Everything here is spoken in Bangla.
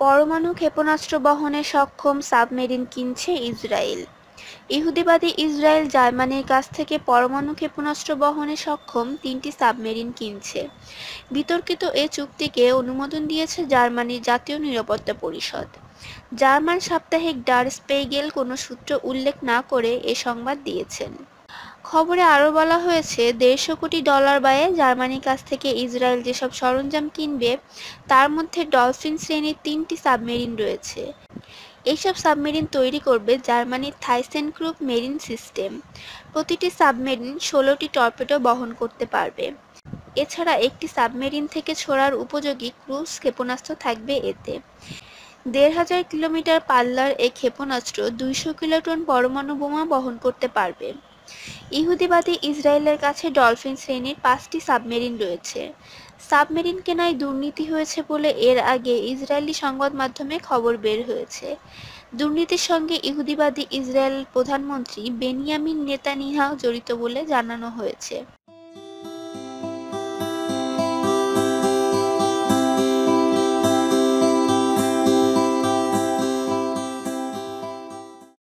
পরমাণু ক্ষেপণাস্ত্র বহনে সক্ষম সাবমেরিন কিনছে ইসরায়েল। ইহুদিবাদী ইসরায়েল জার্মানির কাছ থেকে পরমাণু ক্ষেপণাস্ত্র বহনে সক্ষম তিনটি সাবমেরিন কিনছে। বিতর্কিত এ চুক্তিকে অনুমোদন দিয়েছে জার্মানির জাতীয় নিরাপত্তা পরিষদ। জার্মান সাপ্তাহিক ডার স্পেগেল কোনো সূত্র উল্লেখ না করে এ সংবাদ দিয়েছেন। খবরে আরও বলা হয়েছে, দেড়শো কোটি ডলার ব্যয়ে জার্মানির কাছ থেকে ইসরায়েল যেসব সরঞ্জাম কিনবে, তার মধ্যে ডলফিন শ্রেণির তিনটি সাবমেরিন রয়েছে। এইসব সাবমেরিন তৈরি করবে জার্মানির থাইসেন গ্রুপ মেরিন সিস্টেম। প্রতিটি সাবমেরিন ষোলোটি টর্পেডো বহন করতে পারবে। এছাড়া একটি সাবমেরিন থেকে ছোড়ার উপযোগী ক্রুজ ক্ষেপণাস্ত্র থাকবে এতে। দেড় হাজার কিলোমিটার পাল্লার এই ক্ষেপণাস্ত্র দুইশো কিলোটন পরমাণু বোমা বহন করতে পারবে। ইহুদিবাদী ইসরায়েলের কাছে ডলফিন শ্রেণির পাঁচটি সাবমেরিন রয়েছে। সাবমেরিন কেনায় দুর্নীতি হয়েছে বলে এর আগে ইসরায়েলি সংবাদ মাধ্যমে খবর বের হয়েছে। দুর্নীতির সঙ্গে ইহুদিবাদী ইসরায়েল প্রধানমন্ত্রী বেনিয়ামিন নেতানিহাও জড়িত বলে জানানো হয়েছে।